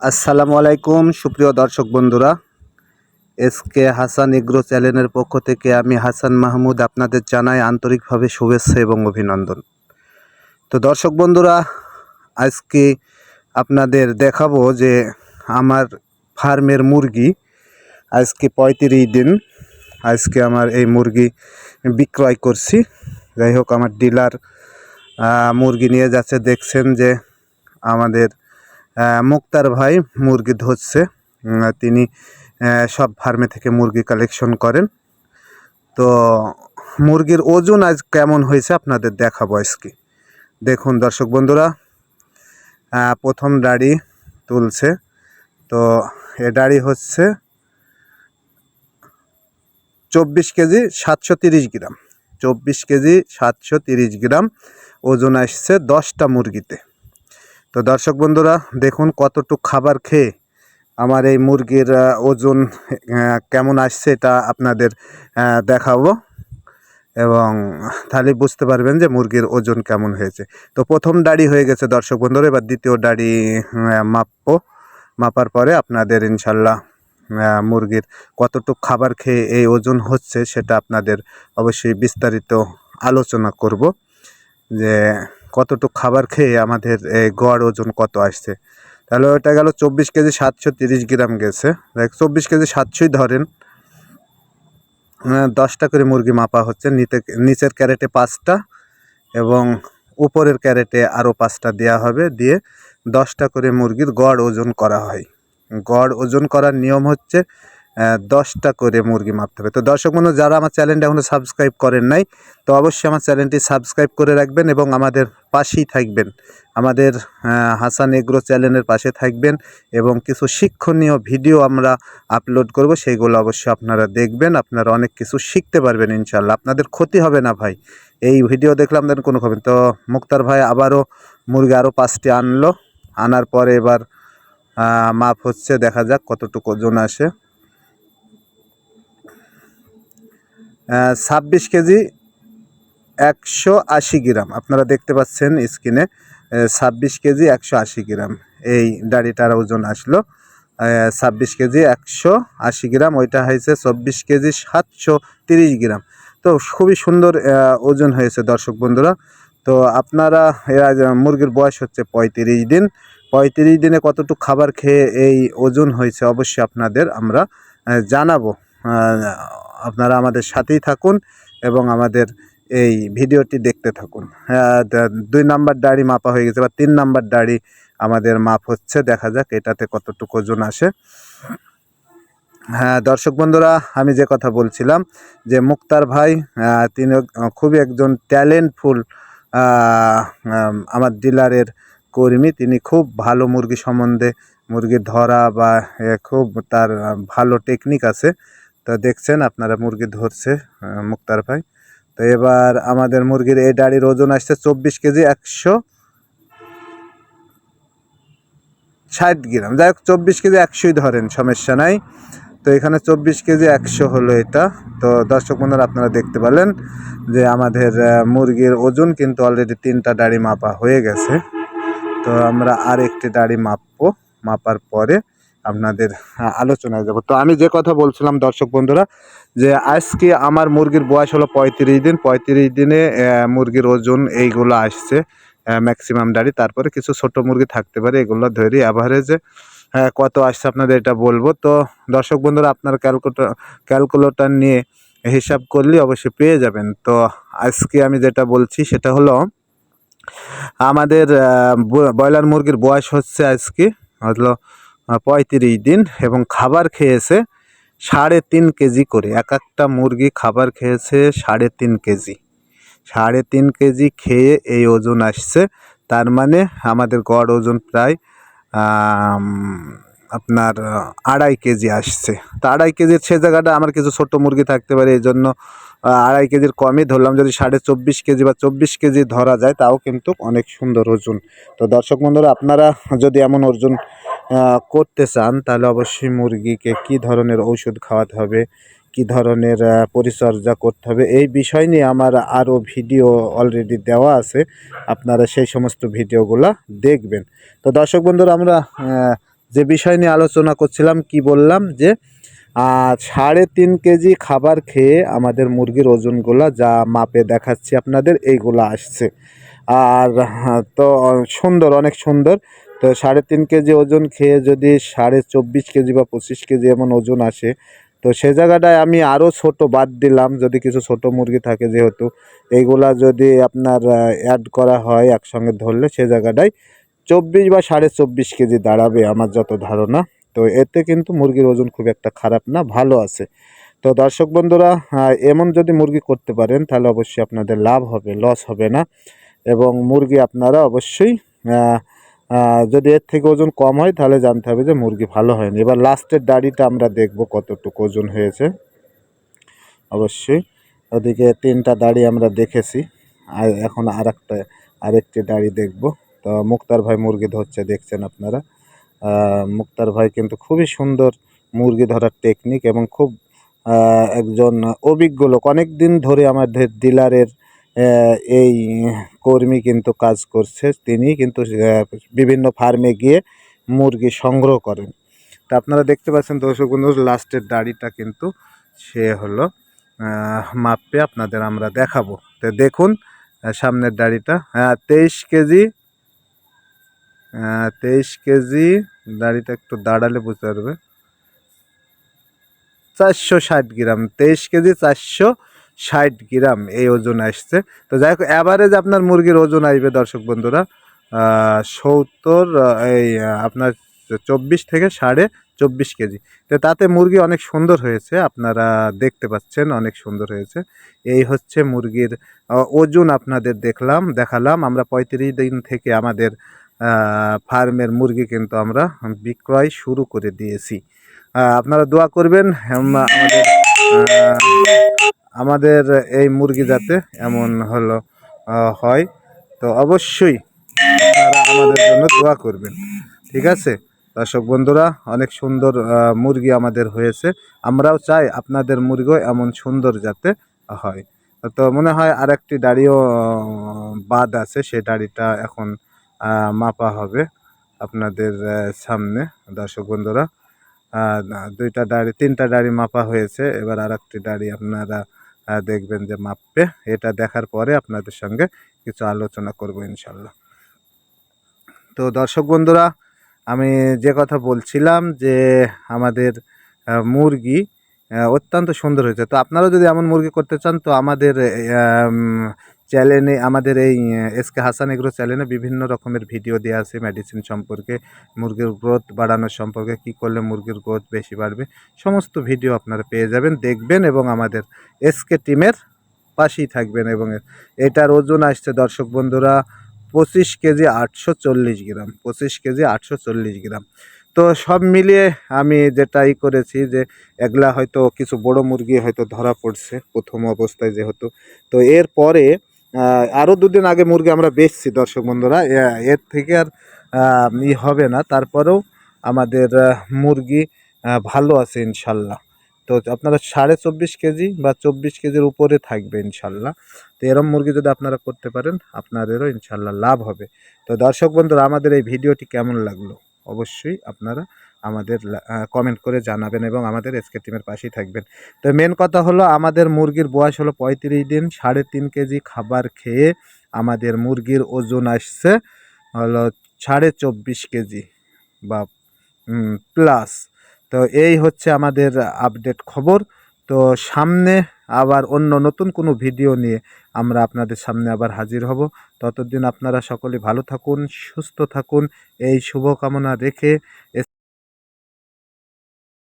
আসসালামু আলাইকুম, সুপ্রিয় দর্শক বন্ধুরা। এসকে হাসান এগ্রো চ্যানেলের পক্ষ থেকে আমি হাসান মাহমুদ আপনাদের জানাই আন্তরিকভাবে শুভেচ্ছা এবং অভিনন্দন। তো দর্শক বন্ধুরা, আজকে আপনাদের দেখাবো যে আমার ফার্মের মুরগি আজকে পঁয়ত্রিশ দিন আজকে আমার এই মুরগি বিক্রয় করছি। যাই হোক, আমার ডিলার মুরগি নিয়ে যাচ্ছে, দেখছেন যে আমাদের মুক্তার ভাই মুরগি ধরছে। তিনি সব ফার্মে থেকে মুরগি কালেকশন করেন। তো মুরগির ওজন আজ কেমন হয়েছে আপনাদের দেখাবো আজকে। দেখুন দর্শক বন্ধুরা প্রথম দাড়ি তুলছে। তো এ দাড়ি হচ্ছে চব্বিশ কেজি সাতশো তিরিশ গ্রাম। চব্বিশ কেজি সাতশো তিরিশ গ্রাম ওজন আসছে দশটা মুরগিতে। তো দর্শক বন্ধুরা, দেখুন কতটুক খাবার খেয়ে আমার এই মুরগির ওজন কেমন আসছে এটা আপনাদের দেখাবো। এবং তাহলে বুঝতে পারবেন যে মুরগির ওজন কেমন হয়েছে। তো প্রথম দাড়ি হয়ে গেছে দর্শক বন্ধুরা, এবার দ্বিতীয় দাড়ি মাপবো। মাপার পরে আপনাদের ইনশাল্লাহ মুরগির কতটুক খাবার খেয়ে এই ওজন হচ্ছে সেটা আপনাদের অবশ্যই বিস্তারিত আলোচনা করব। যে কতটুক খাবার খেয়ে আমাদের গড় ওজন কত আসছে। তাহলে ওটা গেল চব্বিশ কেজি সাতশো তিরিশ গ্রাম গেছে। দেখ, চব্বিশ কেজি সাতশোই ধরেন। দশটা করে মুরগি মাপা হচ্ছে। নিতে, নিচের ক্যারেটে পাঁচটা এবং উপরের ক্যারেটে আরও পাঁচটা দেওয়া হবে। দিয়ে দশটা করে মুরগির গড় ওজন করা হয়। গড় ওজন করার নিয়ম হচ্ছে দশটা করে মুরগি মাপতে হবে। তো দর্শক বন্ধু, যারা আমার চ্যানেলটা এখনও সাবস্ক্রাইব করেন নাই, তো অবশ্যই আমার চ্যানেলটি সাবস্ক্রাইব করে রাখবেন এবং আমাদের পাশেই থাকবেন। আমাদের হাসান এগ্রো চ্যানেলের পাশে থাকবেন এবং কিছু শিক্ষণীয় ভিডিও আমরা আপলোড করব সেইগুলো অবশ্যই আপনারা দেখবেন, আপনারা অনেক কিছু শিখতে পারবেন ইনশাল্লাহ আপনাদের ক্ষতি হবে না ভাই। এই ভিডিও দেখলে আপনাদের কোনো হবে তো মুক্তার ভাই আবারও মুরগি আরও পাঁচটি আনলো। আনার পরে এবার মাপ হচ্ছে, দেখা যাক কতটুকু ওজন আসে। ছাব্বিশ কেজি একশো আশি গ্রাম। আপনারা দেখতে পাচ্ছেন স্ক্রিনে ছাব্বিশ কেজি একশো আশি গ্রাম। এই দাড়িটার ওজন আসলো ছাব্বিশ কেজি একশো আশি গ্রাম, ওইটা হয়েছে চব্বিশ কেজি সাতশো তিরিশ গ্রাম। তো খুবই সুন্দর ওজন হয়েছে দর্শক বন্ধুরা। তো আপনারা এরা মুরগির বয়স হচ্ছে পঁয়ত্রিশ দিন। পঁয়ত্রিশ দিনে কতটুকু খাবার খেয়ে এই ওজন হয়েছে অবশ্যই আপনাদের আমরা জানাব। আপনারা আমাদের সাথেই থাকুন এবং আমাদের এই ভিডিওটি দেখতে থাকুন। হ্যাঁ, দুই নাম্বার দাড়ি মাপা হয়ে গেছে বা তিন নাম্বার দাড়ি আমাদের মাপ হচ্ছে দেখা যাক এটাতে কতটুকু ওজন আসে। হ্যাঁ দর্শক বন্ধুরা আমি যে কথা বলছিলাম যে মুক্তার ভাই তিনি খুবই একজন ট্যালেন্টফুল আমার ডিলারের কর্মী। তিনি খুব ভালো মুরগি সম্বন্ধে মুরগি ধরা বা খুব তার ভালো টেকনিক আছে। তো দেখছেন আপনারা মুরগি ধরছে মুক্তার ভাই। তো এবার আমাদের মুরগির এই ডাড়ির ওজন আসছে চব্বিশ কেজি একশো ষাট গ্রাম। যাই হোক, চব্বিশ কেজি একশোই ধরেন, সমস্যা নাই। তো এখানে চব্বিশ কেজি একশো হলো এটা। তো দর্শক বন্ধুরা, আপনারা দেখতে পেলেন যে আমাদের মুরগির ওজন কিন্তু অলরেডি তিনটা দাড়ি মাপা হয়ে গেছে। তো আমরা আর একটি দাড়ি মাপবো, মাপার পরে আপনাদের আলোচনায় যাব। তো আমি যে কথা বলছিলাম দর্শক বন্ধুরা, যে আজকে আমার মুরগির বয়স হলো পঁয়ত্রিশ দিন। পঁয়ত্রিশ দিনে মুরগির ওজন এইগুলো আসছে ম্যাক্সিমাম দাড়ি। তারপরে কিছু ছোট মুরগি থাকতে পারে, এগুলো ধরি অ্যাভারেজে কত আসছে আপনাদের এটা বলব। তো দর্শক বন্ধুরা, আপনার ক্যালকুলেটর ক্যালকুলেটার নিয়ে হিসাব করলে অবশ্যই পেয়ে যাবেন। তো আজকে আমি যেটা বলছি, সেটা হলো আমাদের ব্রয়লার মুরগির বয়স হচ্ছে আজকে, হলো পঁয়ত্রিশ দিন এবং খাবার খেয়েছে সাড়ে তিন কেজি করে। এক একটা মুরগি খাবার খেয়েছে সাড়ে তিন কেজি। সাড়ে তিন কেজি খেয়ে এই ওজন আসছে। তার মানে আমাদের গড় ওজন প্রায় আপনার আড়াই কেজি আসছে। তো আড়াই কেজির সে জায়গাটা আমার কিছু ছোট মুরগি থাকতে পারে, এই জন্য আড়াই কেজির কমই ধরলাম। যদি সাড়ে চব্বিশ কেজি বা চব্বিশ কেজি ধরা যায়, তাও কিন্তু অনেক সুন্দর ওজন। তো দর্শক বন্ধুরা, আপনারা যদি এমন ওজন করতে চান, তাহলে অবশ্যই মুরগিকে কি ধরনের ঔষধ খাওয়াতে হবে, কি ধরনের পরিচর্যা করতে হবে, এই বিষয় নিয়ে আমার আরও ভিডিও অলরেডি দেওয়া আছে। আপনারা সেই সমস্ত ভিডিওগুলো দেখবেন। তো দর্শক বন্ধুরা, আমরা যে বিষয় নিয়ে আলোচনা করছিলাম, কি বললাম যে সাড়ে তিন কেজি খাবার খেয়ে আমাদের মুরগির ওজনগুলো যা মাপে দেখাচ্ছি আপনাদের, এইগুলো আসছে। আর হ্যাঁ, তো সুন্দর অনেক সুন্দর। তো সাড়ে তিন কেজি ওজন খেয়ে যদি সাড়ে চব্বিশ কেজি বা পঁচিশ কেজি এমন ওজন আসে তো সে জায়গাটায় আমি আরও ছোট বাদ দিলাম যদি কিছু ছোট মুরগি থাকে যেহেতু। এইগুলা যদি আপনার অ্যাড করা হয় একসঙ্গে ধরলে সে জায়গাটায় চব্বিশ বা সাড়ে চব্বিশ কেজি দাঁড়াবে আমার যত ধারণা। তো এতে কিন্তু মুরগির ওজন খুব একটা খারাপ না ভালো আছে। তো দর্শক বন্ধুরা এমন যদি মুরগি করতে পারেন তাহলে অবশ্যই আপনাদের লাভ হবে লস হবে না। এবং মুরগি আপনারা অবশ্যই যদি এর থেকে ওজন কম হয় তাহলে জানতে হবে যে মুরগি ভালো হয়নি। এবার লাস্টের দাড়িটা আমরা দেখব কতটুকু ওজন হয়েছে। অবশ্যই ওদিকে তিনটা দাড়ি আমরা দেখেছি। আর এখন আর একটা আরেকটি দাড়ি দেখব। তো মুক্তার ভাই মুরগি ধরছে, দেখছেন আপনারা? মুক্তার ভাই কিন্তু খুবই সুন্দর মুরগি ধরার টেকনিক এবং খুব একজন অভিজ্ঞ লোক। অনেক দিন ধরে আমাদের ডিলারের এই কর্মী কিন্তু কাজ করছে। তিনি কিন্তু বিভিন্ন ফার্মে গিয়ে মুরগি সংগ্রহ করেন। তা আপনারা দেখতে পাচ্ছেন দর্শক বন্ধু, লাস্টের দাড়িটা কিন্তু সে হলো মাপে আপনাদের আমরা দেখাবো। তো দেখুন সামনের দাড়িটা হ্যাঁ তেইশ কেজি তেইশ কেজি, দাড়িটা একটু দাঁড়ালে বুঝতে পারবে। চারশো ষাট গ্রাম, তেইশ কেজি, চারশো ষাট গ্রাম এই ওজন আসছে। তো যাই হোক অ্যাভারেজ আপনার মুরগির ওজন আসবে দর্শক বন্ধুরা সত্তর এই আপনার চব্বিশ থেকে সাড়ে চব্বিশ কেজি। তো তাতে মুরগি অনেক সুন্দর হয়েছে, আপনারা দেখতে পাচ্ছেন অনেক সুন্দর হয়েছে। এই হচ্ছে মুরগির ওজন আপনাদের দেখলাম, দেখালাম। আমরা পঁয়ত্রিশ দিন থেকে আমাদের ফার্মের মুরগি কিন্তু আমরা বিক্রয় শুরু করে দিয়েছি। আপনারা দোয়া করবেন আমাদের আমাদের এই মুরগি যাতে এমন হলো হয়। তো অবশ্যই আপনারা আমাদের জন্য দোয়া করবেন, ঠিক আছে? দর্শক বন্ধুরা, অনেক সুন্দর মুরগি আমাদের হয়েছে। আমরাও চাই আপনাদের মুরগিও এমন সুন্দর যাতে হয়। তো মনে হয় আর একটি দাড়িও বাদ আছে সেই দাড়িটা এখন মাপা হবে আপনাদের সামনে। দর্শক বন্ধুরা দুইটা দাড়ি, তিনটা দাড়ি মাপা হয়েছে। এবার আর একটি দাড়ি আপনারা দেখবেন যে মাপবে এটা দেখার পরে আপনাদের সঙ্গে কিছু আলোচনা করব ইনশাল্লাহ। তো দর্শক বন্ধুরা, আমি যে কথা বলছিলাম যে আমাদের মুরগি অত্যন্ত সুন্দর হয়েছে। তো আপনারাও যদি এমন মুরগি করতে চান, তো আমাদের চ্যানেলে আমাদের এই এস কে হাসান এগ্রো চ্যানেলে বিভিন্ন রকমের ভিডিও দেওয়া আছে মেডিসিন সম্পর্কে, মুরগির গ্রোথ বাড়ানোর সম্পর্কে, কি করলে মুরগির গ্রোথ বেশি বাড়বে, সমস্ত ভিডিও আপনারা পেয়ে যাবেন, দেখবেন এবং আমাদের এসকে টিমের পাশেই থাকবেন এবং এটার ওজন আসছে দর্শক বন্ধুরা পঁচিশ কেজি আটশো চল্লিশ গ্রাম, পঁচিশ কেজি আটশো চল্লিশ গ্রাম। তো সব মিলিয়ে আমি যেটাই করেছি যে এগুলা হয়তো কিছু বড় মুরগি হয়তো ধরা পড়ছে প্রথম অবস্থায় যেহেতু, তো এরপরে আরও দুদিন আগে মুরগি আমরা বেচছি, দর্শক বন্ধুরা। এর থেকে আর ই হবে না। তারপরেও আমাদের মুরগি ভালো আছে ইনশাল্লাহ। তো আপনারা সাড়ে চব্বিশ কেজি বা চব্বিশ কেজির উপরে থাকবে ইনশাল্লাহ। তো এরম মুরগি যদি আপনারা করতে পারেন, আপনাদেরও ইনশাল্লাহ লাভ হবে। তো দর্শক বন্ধুরা, আমাদের এই ভিডিওটি কেমন লাগল? অবশ্যই আপনারা আমাদের কমেন্ট করে জানাবেন এবং আমাদের এসকে টিমের পাশেই থাকবেন। তো মেন কথা হলো আমাদের মুরগির বয়স হলো পঁয়ত্রিশ দিন, সাড়ে তিন কেজি খাবার খেয়ে আমাদের মুরগির ওজন আসছে হলো সাড়ে চব্বিশ কেজি বা প্লাস তো এই হচ্ছে আমাদের আপডেট খবর। তো সামনে আবার অন্য নতুন কোনো ভিডিও নিয়ে আমরা আপনাদের সামনে আবার হাজির হব। ততদিন আপনারা সকলে ভালো থাকুন, সুস্থ থাকুন, এই শুভকামনা রেখে